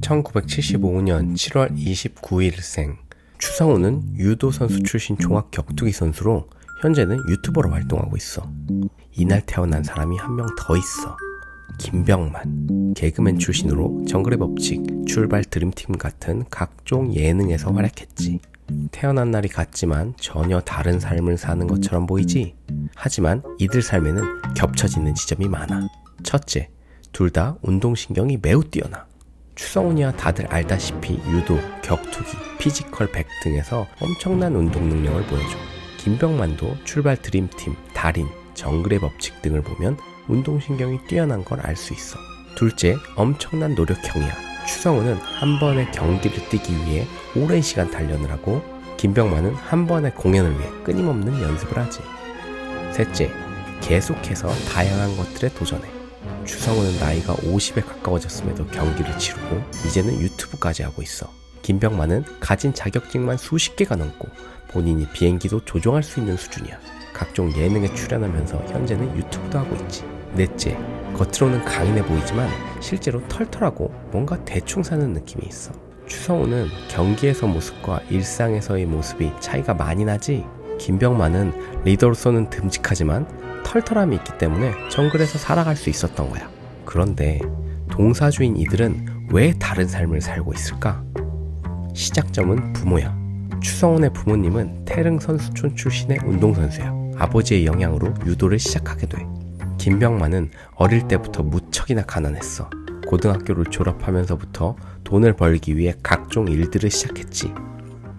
1975년 7월 29일생 추성우는 유도 선수 출신 종합 격투기 선수로 현재는 유튜버로 활동하고 있어. 이날 태어난 사람이 한 명 더 있어. 김병만. 개그맨 출신으로 정글의 법칙, 출발 드림팀 같은 각종 예능에서 활약했지. 태어난 날이 같지만 전혀 다른 삶을 사는 것처럼 보이지? 하지만 이들 삶에는 겹쳐지는 지점이 많아. 첫째, 둘 다 운동신경이 매우 뛰어나. 추성훈이야 다들 알다시피 유도, 격투기, 피지컬 100 등에서 엄청난 운동 능력을 보여줘. 김병만도 출발 드림팀, 달인, 정글의 법칙 등을 보면 운동신경이 뛰어난 걸 알 수 있어. 둘째, 엄청난 노력형이야. 추성훈은 한 번의 경기를 뛰기 위해 오랜 시간 단련을 하고 김병만은 한 번의 공연을 위해 끊임없는 연습을 하지. 셋째, 계속해서 다양한 것들에 도전해. 추성훈은 나이가 50에 가까워졌음에도 경기를 치르고 이제는 유튜브까지 하고 있어. 김병만은 가진 자격증만 수십 개가 넘고 본인이 비행기도 조종할 수 있는 수준이야. 각종 예능에 출연하면서 현재는 유튜브도 하고 있지. 넷째, 겉으로는 강인해 보이지만 실제로 털털하고 뭔가 대충 사는 느낌이 있어. 추성훈은 경기에서 모습과 일상에서의 모습이 차이가 많이 나지. 김병만은 리더로서는 듬직하지만 털털함이 있기 때문에 정글에서 살아갈 수 있었던 거야. 그런데 동사주인 이들은 왜 다른 삶을 살고 있을까? 시작점은 부모야. 추성훈의 부모님은 태릉 선수촌 출신의 운동선수야. 아버지의 영향으로 유도를 시작하게 돼. 김병만은 어릴 때부터 무척이나 가난했어. 고등학교를 졸업하면서부터 돈을 벌기 위해 각종 일들을 시작했지.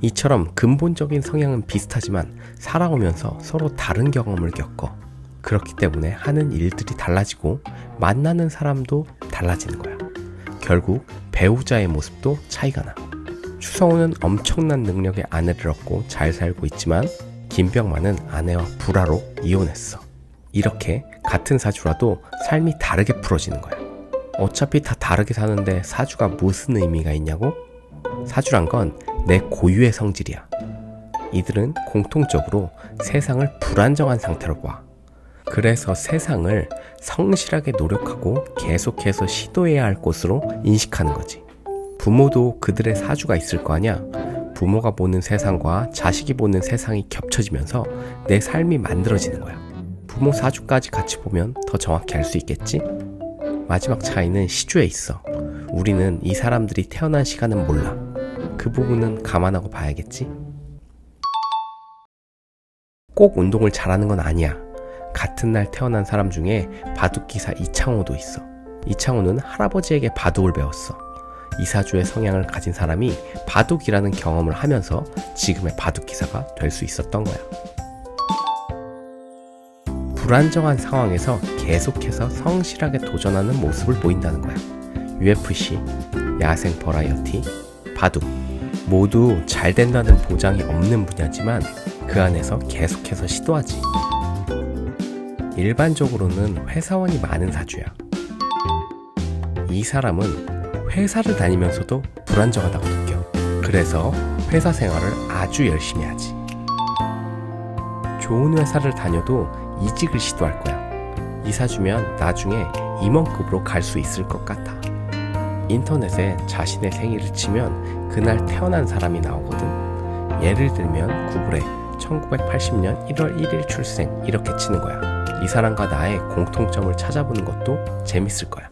이처럼 근본적인 성향은 비슷하지만 살아오면서 서로 다른 경험을 겪어. 그렇기 때문에 하는 일들이 달라지고 만나는 사람도 달라지는 거야. 결국 배우자의 모습도 차이가 나. 추성훈은 엄청난 능력의 아내를 얻고 잘 살고 있지만 김병만은 아내와 불화로 이혼했어. 이렇게 같은 사주라도 삶이 다르게 풀어지는 거야. 어차피 다 다르게 사는데 사주가 무슨 의미가 있냐고? 사주란 건 내 고유의 성질이야. 이들은 공통적으로 세상을 불안정한 상태로 봐. 그래서 세상을 성실하게 노력하고 계속해서 시도해야 할 곳으로 인식하는 거지. 부모도 그들의 사주가 있을 거 아니야. 부모가 보는 세상과 자식이 보는 세상이 겹쳐지면서 내 삶이 만들어지는 거야. 부모 사주까지 같이 보면 더 정확히 알 수 있겠지? 마지막 차이는 시주에 있어. 우리는 이 사람들이 태어난 시간은 몰라. 그 부분은 감안하고 봐야겠지? 꼭 운동을 잘하는 건 아니야. 같은 날 태어난 사람 중에 바둑 기사 이창호도 있어. 이창호는 할아버지에게 바둑을 배웠어. 이사주의 성향을 가진 사람이 바둑이라는 경험을 하면서 지금의 바둑 기사가 될 수 있었던 거야. 불안정한 상황에서 계속해서 성실하게 도전하는 모습을 보인다는 거야. UFC, 야생 버라이어티, 바둑 모두 잘 된다는 보장이 없는 분야지만 그 안에서 계속해서 시도하지. 일반적으로는 회사원이 많은 사주야. 이 사람은 회사를 다니면서도 불안정하다고 느껴. 그래서 회사 생활을 아주 열심히 하지. 좋은 회사를 다녀도 이직을 시도할 거야. 이사주면 나중에 임원급으로 갈 수 있을 것 같아. 인터넷에 자신의 생일을 치면 그날 태어난 사람이 나오거든. 예를 들면 구글에 1980년 1월 1일 출생 이렇게 치는 거야. 이 사람과 나의 공통점을 찾아보는 것도 재밌을 거야.